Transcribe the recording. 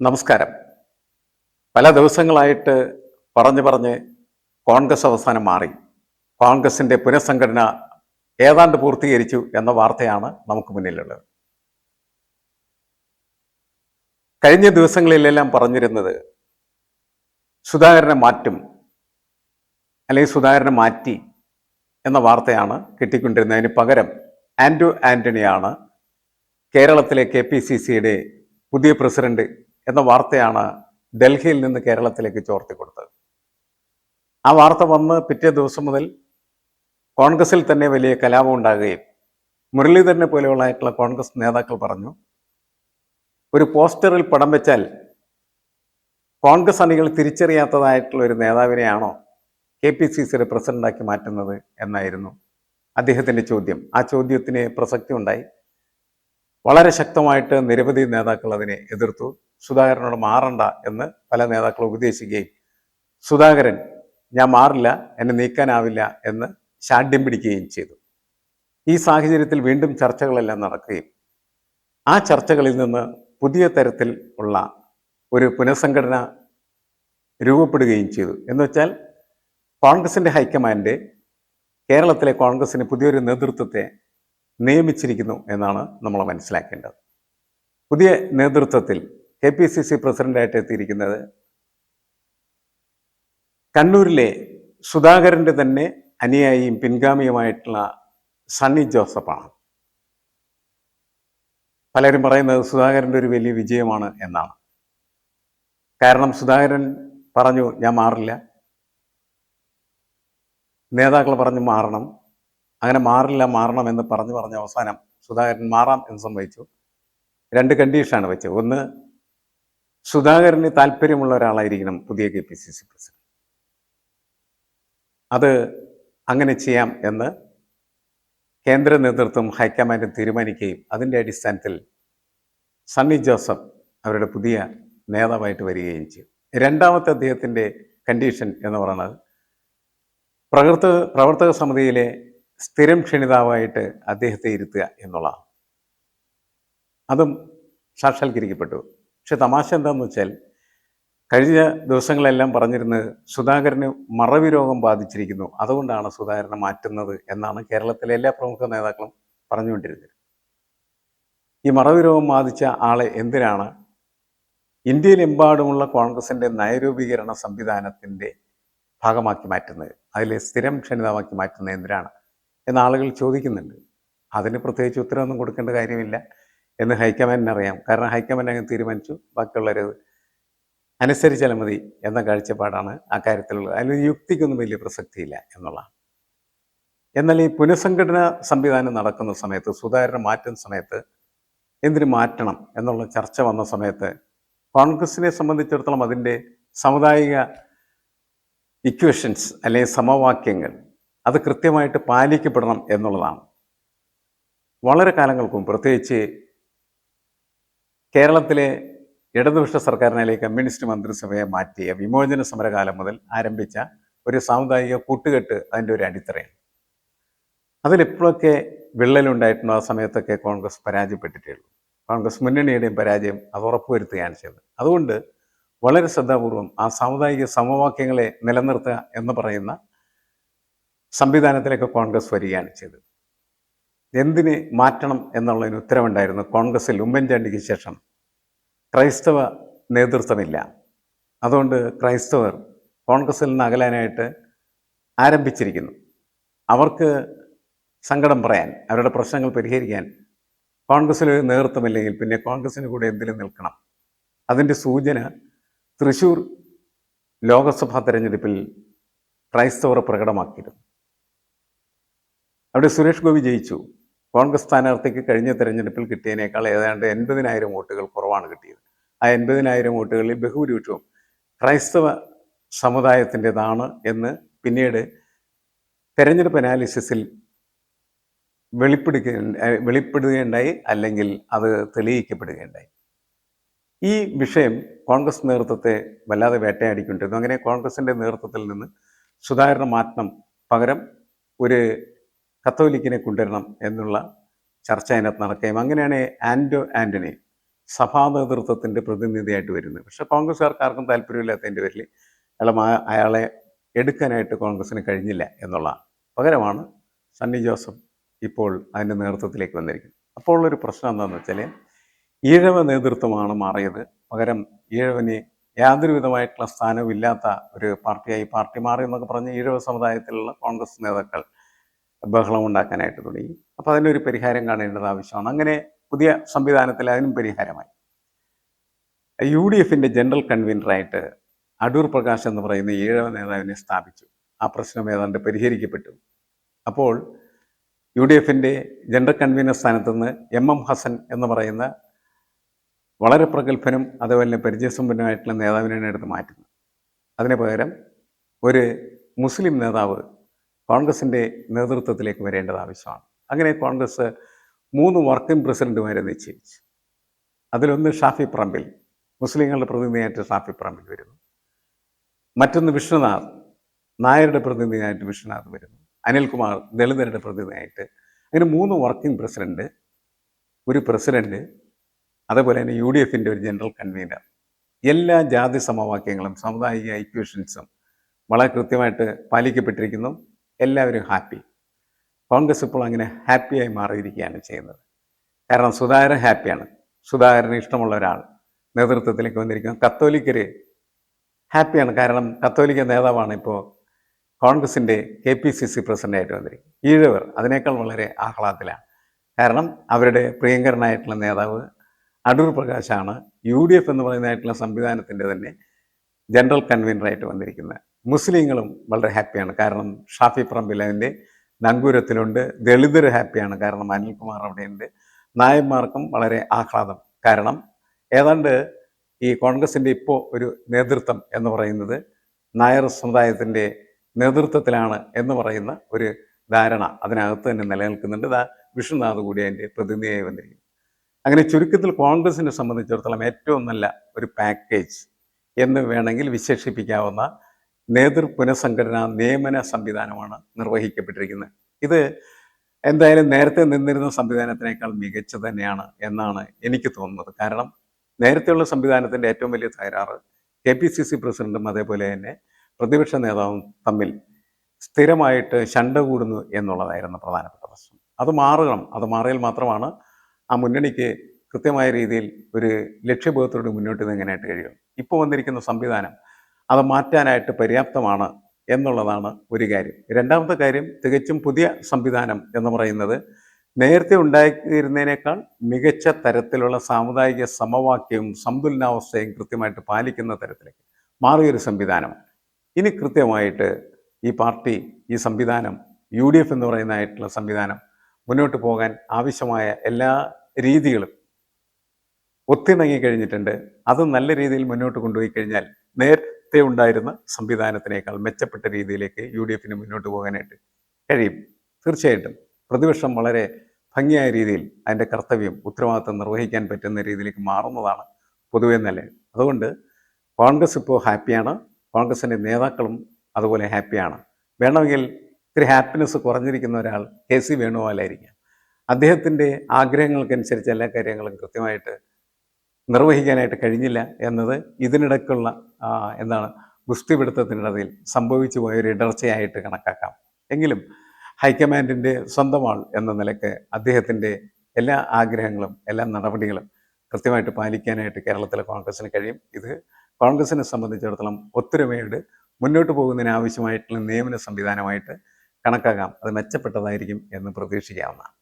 നമസ്കാരം. പല ദിവസങ്ങളായിട്ട് പറഞ്ഞു പറഞ്ഞ് കോൺഗ്രസ് അവസാനം മാറി. കോൺഗ്രസിന്റെ പുനഃസംഘടന ഏതാണ്ട് പൂർത്തീകരിച്ചു എന്ന വാർത്തയാണ് നമുക്ക് മുന്നിലുള്ളത്. കഴിഞ്ഞ ദിവസങ്ങളിലെല്ലാം പറഞ്ഞിരുന്നത് സുധാകരനെ മാറ്റും അല്ലെങ്കിൽ സുധാകരനെ മാറ്റി എന്ന വാർത്തയാണ് കിട്ടിക്കൊണ്ടിരുന്നതിന് പകരം ആൻഡ്രു ആന്റണിയാണ് കേരളത്തിലെ കെ പി സി സിയുടെ പുതിയ പ്രസിഡന്റ് എന്ന വാർത്തയാണ് ഡൽഹിയിൽ നിന്ന് കേരളത്തിലേക്ക് ചോർത്തി കൊടുത്തത്. ആ വാർത്ത വന്ന് പിറ്റേ ദിവസം മുതൽ കോൺഗ്രസിൽ തന്നെ വലിയ കലാപം ഉണ്ടാകുകയും മുരളീധരനെ പോലെയുള്ളതായിട്ടുള്ള കോൺഗ്രസ് നേതാക്കൾ പറഞ്ഞു ഒരു പോസ്റ്ററിൽ പടം വെച്ചാൽ കോൺഗ്രസ് അണികൾ തിരിച്ചറിയാത്തതായിട്ടുള്ള ഒരു നേതാവിനെയാണോ കെ പി സി സിയുടെ പ്രസിഡന്റാക്കി മാറ്റുന്നത്? എന്നായിരുന്നു അദ്ദേഹത്തിന്റെ ചോദ്യം. ആ ചോദ്യത്തിന് പ്രസക്തി ഉണ്ടായി. വളരെ ശക്തമായിട്ട് നിരവധി നേതാക്കൾ അതിനെ എതിർത്തു. സുധാകരനോട് മാറണ്ട എന്ന് പല നേതാക്കളും ഉപദേശിക്കുകയും സുധാകരൻ ഞാൻ മാറില്ല എന്നെ നീക്കാനാവില്ല എന്ന് ശാഠ്യം പിടിക്കുകയും ചെയ്തു. ഈ സാഹചര്യത്തിൽ വീണ്ടും ചർച്ചകളെല്ലാം നടക്കുകയും ആ ചർച്ചകളിൽ നിന്ന് പുതിയ തരത്തിൽ ഉള്ള ഒരു പുനഃസംഘടന രൂപപ്പെടുകയും ചെയ്തു. എന്ന് വെച്ചാൽ കോൺഗ്രസിന്റെ ഹൈക്കമാൻഡ് കേരളത്തിലെ കോൺഗ്രസിന് പുതിയൊരു നേതൃത്വത്തെ നിയമിച്ചിരിക്കുന്നു എന്നാണ് നമ്മൾ മനസ്സിലാക്കേണ്ടത്. പുതിയ നേതൃത്വത്തിൽ കെ പി സി സി പ്രസിഡന്റായിട്ട് എത്തിയിരിക്കുന്നത് കണ്ണൂരിലെ സുധാകരന്റെ തന്നെ അനുയായിയും പിൻഗാമിയുമായിട്ടുള്ള സണ്ണി ജോസഫാണ്. പലരും പറയുന്നത് സുധാകരന്റെ ഒരു വലിയ വിജയമാണ് എന്നാണ്. കാരണം സുധാകരൻ പറഞ്ഞു ഞാൻ മാറില്ല. നേതാക്കൾ പറഞ്ഞു മാറണം. അങ്ങനെ മാറില്ല മാറണം എന്ന് പറഞ്ഞു പറഞ്ഞ അവസാനം സുധാകരൻ മാറാം എന്ന് സംഭവിച്ചു. രണ്ട് കണ്ടീഷനാണ് വെച്ചത്. ഒന്ന് സുധാകരന് താല്പര്യമുള്ള ഒരാളായിരിക്കണം പുതിയ K P C C president. അത് അങ്ങനെ ചെയ്യാം എന്ന് കേന്ദ്ര നേതൃത്വം ഹൈക്കമാൻഡ് തീരുമാനിക്കുകയും അതിന്റെ അടിസ്ഥാനത്തിൽ സണ്ണി ജോസഫ് അവരുടെ പുതിയ നേതാവായിട്ട് വരികയും ചെയ്യും രണ്ടാമത്തെ അദ്ദേഹത്തിന്റെ കണ്ടീഷൻ എന്ന് പറയുന്നത് പ്രവർത്തക പ്രവർത്തക സമിതിയിലെ സ്ഥിരം ക്ഷണിതാവായിട്ട് അദ്ദേഹത്തെ ഇരുത്തുക എന്നുള്ളതാണ്. അതും സാക്ഷാത്കരിക്കപ്പെട്ടു. പക്ഷെ തമാശ എന്താന്ന് വെച്ചാൽ കഴിഞ്ഞ ദിവസങ്ങളെല്ലാം പറഞ്ഞിരുന്നത് സുധാകരന് മറവി രോഗം ബാധിച്ചിരിക്കുന്നു. അതുകൊണ്ടാണ് സുധാകരനെ മാറ്റുന്നത് എന്നാണ് കേരളത്തിലെ എല്ലാ പ്രമുഖ നേതാക്കളും പറഞ്ഞുകൊണ്ടിരുന്നത്. ഈ മറവി രോഗം ബാധിച്ച ആളെ എന്തിനാണ്? ഇന്ത്യയിലെമ്പാടുമുള്ള കോൺഗ്രസിന്റെ നയരൂപീകരണ സംവിധാനത്തിന്റെ ഭാഗമാക്കി മാറ്റുന്നത്. അതിലെ സ്ഥിരം ക്ഷണിതമാക്കി മാറ്റുന്നത് എന്തിനാണ്? എന്ന് ആളുകൾ ചോദിക്കുന്നുണ്ട്. അതിന് പ്രത്യേകിച്ച് ഉത്തരവൊന്നും കൊടുക്കേണ്ട കാര്യമില്ല എന്ന് ഹൈക്കമാൻഡിന് അറിയാം. കാരണം ഹൈക്കമാൻഡ് അങ്ങ് തീരുമാനിച്ചു. ബാക്കിയുള്ളവരെ അനുസരിച്ചാൽ മതി എന്ന കാഴ്ചപ്പാടാണ് കാര്യത്തിലുള്ളത്. അതിൽ യുക്തിക്കൊന്നും വലിയ പ്രസക്തിയില്ല എന്നുള്ളതാണ്. എന്നാൽ ഈ പുനഃസംഘടന സംവിധാനം നടക്കുന്ന സമയത്ത് സുധാകരനെ മാറ്റുന്ന സമയത്ത് എന്തിനു മാറ്റണം എന്നുള്ള ചർച്ച വന്ന സമയത്ത് കോൺഗ്രസിനെ സംബന്ധിച്ചിടത്തോളം അതിന്റെ സമുദായിക ഇക്വേഷൻസ് അല്ലെങ്കിൽ സമവാക്യങ്ങൾ അത് കൃത്യമായിട്ട് പാലിക്കപ്പെടണം എന്നുള്ളതാണ്. വളരെ കാലങ്ങൾക്കും പ്രത്യേകിച്ച് കേരളത്തിലെ ഇടതുപക്ഷ സർക്കാരിനെ കമ്മ്യൂണിസ്റ്റ് മന്ത്രിസഭയെ മാറ്റിയ വിമോചന സമരകാലം മുതൽ ആരംഭിച്ച ഒരു സാമുദായിക കൂട്ടുകെട്ട് അതിന്റെ ഒരു അടിത്തറയാണ്. അതിലെപ്പോഴൊക്കെ വിള്ളലുണ്ടായിട്ടുണ്ടോ ആ സമയത്തൊക്കെ കോൺഗ്രസ് പരാജയപ്പെട്ടിട്ടുള്ളൂ കോൺഗ്രസ് മുന്നണിയുടെയും പരാജയം അത് ഉറപ്പുവരുത്തുകയാണ് ചെയ്തത്. അതുകൊണ്ട് വളരെ ശ്രദ്ധാപൂർവം ആ സാമുദായിക സമവാക്യങ്ങളെ നിലനിർത്തുക എന്ന് പറയുന്ന സംവിധാനത്തിലേക്ക് കോൺഗ്രസ് വരികയാണ് ചെയ്തത്. എന്തിനെ മാറ്റണം എന്നുള്ളതിന് ഉത്തരവുണ്ടായിരുന്നു. കോൺഗ്രസിൽ ഉമ്മൻചാണ്ടിക്ക് ശേഷം ക്രൈസ്തവ നേതൃത്വമില്ല. അതുകൊണ്ട് ക്രൈസ്തവർ കോൺഗ്രസിൽ നിന്ന് അകലാനായിട്ട് ആരംഭിച്ചിരിക്കുന്നു. അവർക്ക് സങ്കടം പറയാൻ അവരുടെ പ്രശ്നങ്ങൾ പരിഹരിക്കാൻ കോൺഗ്രസ്സിൽ നേതൃത്വമില്ലെങ്കിൽ പിന്നെ കോൺഗ്രസിന് കൂടെ എന്തിലും നിൽക്കണം. അതിന്റെ സൂചന തൃശൂർ ലോകസഭാ തെരഞ്ഞെടുപ്പിൽ ക്രൈസ്തവർ പ്രകടമാക്കിയിരുന്നു. അവിടെ സുരേഷ് ഗോപി ജയിച്ചു. കോൺഗ്രസ് സ്ഥാനാർത്ഥിക്ക് കഴിഞ്ഞ തെരഞ്ഞെടുപ്പിൽ കിട്ടിയതിനേക്കാൾ ഏതാണ്ട് എൺപതിനായിരം വോട്ടുകൾ കുറവാണ് കിട്ടിയത്. ആ എൺപതിനായിരം വോട്ടുകളിൽ ബഹുഭൂരിപക്ഷവും ക്രൈസ്തവ സമുദായത്തിന്റെതാണ് എന്ന് പിന്നീട് തെരഞ്ഞെടുപ്പ് അനാലിസിസിൽ വെളിപ്പെടുക വെളിപ്പെടുകയുണ്ടായി അല്ലെങ്കിൽ അത് തെളിയിക്കപ്പെടുകയുണ്ടായി. ഈ വിഷയം കോൺഗ്രസ് നേതൃത്വത്തെ വല്ലാതെ വേട്ടയാടിക്കൊണ്ടിരുന്നു. അങ്ങനെ കോൺഗ്രസിന്റെ നേതൃത്വത്തിൽ നിന്ന് സുധാകരണ മാറ്റം പകരം ഒരു കത്തോലിക്കിനെ കൊണ്ടുവരണം എന്നുള്ള ചർച്ച അതിനകത്ത് നടക്കുകയും അങ്ങനെയാണ് ആൻഡോ ആന്റണി സഭാ നേതൃത്വത്തിന്റെ പ്രതിനിധിയായിട്ട് വരുന്നത്. പക്ഷെ കോൺഗ്രസ്സുകാർക്ക് ആർക്കും താല്പര്യമില്ലാത്തതിന്റെ പേരിൽ അയാളെ അയാളെ എടുക്കാനായിട്ട് കോൺഗ്രസ്സിന് കഴിഞ്ഞില്ല എന്നുള്ള പകരമാണ് സണ്ണി ജോസഫ് ഇപ്പോൾ അതിന്റെ നേതൃത്വത്തിലേക്ക് വന്നിരിക്കുന്നത്. അപ്പോൾ ഉള്ളൊരു പ്രശ്നം എന്താണെന്ന് വെച്ചാൽ ഈഴവ നേതൃത്വമാണ് മാറിയത്. പകരം ഈഴവന് യാതൊരു വിധമായിട്ടുള്ള സ്ഥാനവും ഇല്ലാത്ത ഒരു പാർട്ടിയായി പാർട്ടി മാറി എന്നൊക്കെ പറഞ്ഞ് ഈഴവ സമുദായത്തിലുള്ള കോൺഗ്രസ് നേതാക്കൾ ബഹളം ഉണ്ടാക്കാനായിട്ട് തുടങ്ങി. അപ്പോൾ അതിനൊരു പരിഹാരം കാണേണ്ടത് ആവശ്യമാണ്. അങ്ങനെ പുതിയ സംവിധാനത്തിൽ അതിനും പരിഹാരമായി. യു ഡി എഫിന്റെ ജനറൽ കൺവീനറായിട്ട് അടൂർ പ്രകാശ് എന്ന് പറയുന്ന ഏഴവ നേതാവിനെ സ്ഥാപിച്ചു. ആ പ്രശ്നം ഏതാണ്ട് പരിഹരിക്കപ്പെട്ടു. അപ്പോൾ യു ഡി എഫിന്റെ ജനറൽ കൺവീനർ സ്ഥാനത്ത് നിന്ന് എം എം ഹസൻ എന്ന് പറയുന്ന വളരെ പ്രഗത്ഭനും അതുപോലെ പരിചയസമ്പന്നമായിട്ടുള്ള നേതാവിനെയാണ് എടുത്ത് മാറ്റുന്നത്. അതിന് പകരം ഒരു മുസ്ലിം നേതാവ് കോൺഗ്രസിന്റെ നേതൃത്വത്തിലേക്ക് വരേണ്ടത് ആവശ്യമാണ്. അങ്ങനെ കോൺഗ്രസ് മൂന്ന് വർക്കിംഗ് പ്രസിഡന്റുമാരെ നിശ്ചയിച്ചു. അതിലൊന്ന് ഷാഫി പറമ്പിൽ മുസ്ലിങ്ങളുടെ പ്രതിനിധിയായിട്ട് ഷാഫി പറമ്പിൽ വരുന്നു. മറ്റൊന്ന് വിഷ്ണുനാഥ് നായരുടെ പ്രതിനിധിയായിട്ട് വിഷ്ണുനാഥ് വരുന്നു. അനിൽകുമാർ ദളിതരുടെ പ്രതിനിധിയായിട്ട്. അങ്ങനെ മൂന്ന് വർക്കിംഗ് പ്രസിഡന്റ് ഒരു പ്രസിഡന്റ് അതേപോലെ തന്നെ യു ഡി എഫിന്റെ ഒരു ജനറൽ കൺവീനർ. എല്ലാ ജാതി സമവാക്യങ്ങളും സാമുദായിക ഇക്വേഷൻസും വളരെ കൃത്യമായിട്ട് പാലിക്കപ്പെട്ടിരിക്കുന്നു. എല്ലാവരും ഹാപ്പി. കോൺഗ്രസ് ഇപ്പോൾ അങ്ങനെ ഹാപ്പിയായി മാറിയിരിക്കുകയാണ് ചെയ്യുന്നത്. കാരണം സുധാകരൻ ഹാപ്പിയാണ്. സുധാകരന് ഇഷ്ടമുള്ള ഒരാൾ നേതൃത്വത്തിലേക്ക് വന്നിരിക്കുന്നു. കത്തോലിക്കർ ഹാപ്പിയാണ്. കാരണം കത്തോലിക്ക നേതാവാണ് ഇപ്പോൾ കോൺഗ്രസിന്റെ കെ പി സി സി പ്രസിഡന്റായിട്ട് വന്നിരിക്കുന്നത്. ഈഴവർ അതിനേക്കാൾ വളരെ ആഹ്ലാദത്തിലാണ്. കാരണം അവരുടെ പ്രിയങ്കരനായിട്ടുള്ള നേതാവ് അടൂർ പ്രകാശാണ് യു ഡി എഫ് എന്ന് പറയുന്നതായിട്ടുള്ള സംവിധാനത്തിന്റെ തന്നെ ജനറൽ കൺവീനറായിട്ട് വന്നിരിക്കുന്നത്. മുസ്ലിങ്ങളും വളരെ ഹാപ്പിയാണ്. കാരണം ഷാഫി പറമ്പിൽ അതിന്റെ നങ്കൂരത്തിലുണ്ട്. ദളിതർ ഹാപ്പിയാണ്. കാരണം അനിൽകുമാർ അവിടെയുണ്ട്. നായന്മാർക്കും വളരെ ആഹ്ലാദം. കാരണം ഏതാണ്ട് ഈ കോൺഗ്രസിന്റെ ഇപ്പോൾ ഒരു നേതൃത്വം എന്ന് പറയുന്നത് നായർ സമുദായത്തിന്റെ നേതൃത്വത്തിലാണ് എന്ന് പറയുന്ന ഒരു ധാരണ അതിനകത്ത് തന്നെ നിലനിൽക്കുന്നുണ്ട്. ദാ വിഷ്ണുനാഥ് കൂടി അതിന്റെ പ്രതിനിധിയായി വന്നിരിക്കുന്നു. അങ്ങനെ ചുരുക്കത്തിൽ കോൺഗ്രസിനെ സംബന്ധിച്ചിടത്തോളം ഏറ്റവും നല്ല ഒരു പാക്കേജ് എന്ന് വേണമെങ്കിൽ വിശേഷിപ്പിക്കാവുന്ന നേതൃ പുനഃസംഘടന നിയമന സംവിധാനമാണ് നിർവഹിക്കപ്പെട്ടിരിക്കുന്നത്. ഇത് എന്തായാലും നേരത്തെ നിന്നിരുന്ന സംവിധാനത്തിനേക്കാൾ മികച്ച തന്നെയാണ് എന്നാണ് എനിക്ക് തോന്നുന്നത്. കാരണം നേരത്തെയുള്ള സംവിധാനത്തിന്റെ ഏറ്റവും വലിയ തകരാറ് കെ പി സി സി പ്രസിഡന്റും അതേപോലെ തന്നെ പ്രതിപക്ഷ നേതാവും തമ്മിൽ സ്ഥിരമായിട്ട് ശണ്ട കൂടുന്നു എന്നുള്ളതായിരുന്നു പ്രധാനപ്പെട്ട പ്രശ്നം. അത് മാറണം. അത് മാറിയാൽ മാത്രമാണ് ആ മുന്നണിക്ക് കൃത്യമായ രീതിയിൽ ഒരു ലക്ഷ്യബോധത്തോട് മുന്നോട്ട് നീങ്ങാനായിട്ട് കഴിയും ഇപ്പോൾ വന്നിരിക്കുന്ന സംവിധാനം അത് മാറ്റാനായിട്ട് പര്യാപ്തമാണ് എന്നുള്ളതാണ് ഒരു കാര്യം. രണ്ടാമത്തെ കാര്യം തികച്ചും പുതിയ സംവിധാനം എന്ന് പറയുന്നത് നേരത്തെ ഉണ്ടായിരുന്നതിനേക്കാൾ മികച്ച തരത്തിലുള്ള സാമുദായിക സമവാക്യവും സന്തുലനാവസ്ഥയും കൃത്യമായിട്ട് പാലിക്കുന്ന തരത്തിലേക്ക് മാറിയൊരു സംവിധാനമാണ് ഇനി കൃത്യമായിട്ട് ഈ പാർട്ടി ഈ സംവിധാനം യു ഡി എഫ് എന്ന് പറയുന്നതായിട്ടുള്ള സംവിധാനം മുന്നോട്ട് പോകാൻ ആവശ്യമായ എല്ലാ രീതികളും ഒത്തിണങ്ങി കഴിഞ്ഞിട്ടുണ്ട്. അത് നല്ല രീതിയിൽ മുന്നോട്ട് കൊണ്ടുപോയി കഴിഞ്ഞാൽ നേരത്തെ ഉണ്ടായിരുന്ന സംവിധാനത്തിനേക്കാൾ മെച്ചപ്പെട്ട രീതിയിലേക്ക് യു ഡി എഫിന് മുന്നോട്ട് പോകാനായിട്ട് കഴിയും. തീർച്ചയായിട്ടും പ്രതിപക്ഷം വളരെ ഭംഗിയായ രീതിയിൽ അതിന്റെ കർത്തവ്യം ഉത്തരവാദിത്വം നിർവഹിക്കാൻ പറ്റുന്ന രീതിയിലേക്ക് മാറുന്നതാണ് പൊതുവെ നല്ലത് അതുകൊണ്ട് കോൺഗ്രസ് ഇപ്പോൾ ഹാപ്പിയാണ്. കോൺഗ്രസിന്റെ നേതാക്കളും അതുപോലെ ഹാപ്പിയാണ്. വേണമെങ്കിൽ ഇത്തിരി ഹാപ്പിനെസ് കുറഞ്ഞിരിക്കുന്ന ഒരാൾ കെ സി വേണുഗോപാലായിരിക്കാം. അദ്ദേഹത്തിന്റെ ആഗ്രഹങ്ങൾക്കനുസരിച്ച് എല്ലാ കാര്യങ്ങളും കൃത്യമായിട്ട് നിർവഹിക്കാനായിട്ട് കഴിഞ്ഞില്ല എന്നത് ഇതിനിടയ്ക്കുള്ള എന്താണ് ഗുസ്തിപിടുത്തത്തിനിടയിൽ സംഭവിച്ചു പോയൊരു ഇടർച്ചയായിട്ട് കണക്കാക്കാം. എങ്കിലും ഹൈക്കമാൻഡിന്റെ സ്വന്തം ആൾ എന്ന നിലയ്ക്ക് അദ്ദേഹത്തിന്റെ എല്ലാ ആഗ്രഹങ്ങളും എല്ലാ നടപടികളും കൃത്യമായിട്ട് പാലിക്കാനായിട്ട് കേരളത്തിലെ കോൺഗ്രസ്സിന് കഴിയും. ഇത് കോൺഗ്രസിനെ സംബന്ധിച്ചിടത്തോളം ഒത്തൊരുമയോട് മുന്നോട്ട് പോകുന്നതിന് ആവശ്യമായിട്ടുള്ള നിയമന സംവിധാനമായിട്ട് കണക്കാക്കാം. അത് മെച്ചപ്പെട്ടതായിരിക്കും എന്ന് പ്രതീക്ഷിക്കാവുന്നതാണ്.